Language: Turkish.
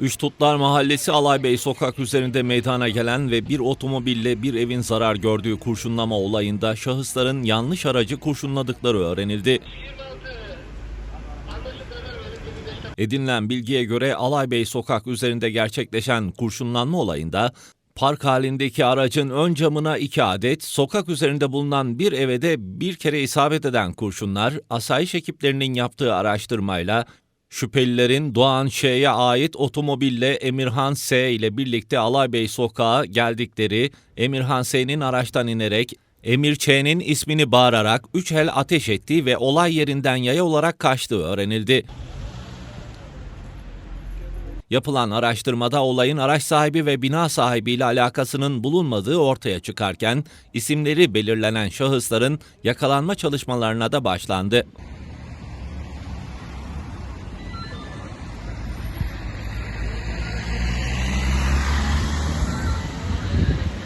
Üçtutlar Mahallesi Alaybey sokak üzerinde meydana gelen ve bir otomobille bir evin zarar gördüğü kurşunlama olayında şahısların yanlış aracı kurşunladıkları öğrenildi. Edinilen bilgiye göre Alaybey sokak üzerinde gerçekleşen kurşunlanma olayında park halindeki aracın ön camına iki adet, sokak üzerinde bulunan bir eve de bir kere isabet eden kurşunlar, asayiş ekiplerinin yaptığı araştırmayla Şüphelilerin Doğan Ş'ye ait otomobille Emirhan S ile birlikte Alaybey sokağa geldikleri, Emirhan S'nin araçtan inerek Emir Ç'nin ismini bağırarak üç el ateş ettiği ve olay yerinden yaya olarak kaçtığı öğrenildi. Yapılan araştırmada olayın araç sahibi ve bina sahibiyle alakasının bulunmadığı ortaya çıkarken isimleri belirlenen şahısların yakalanma çalışmalarına da başlandı.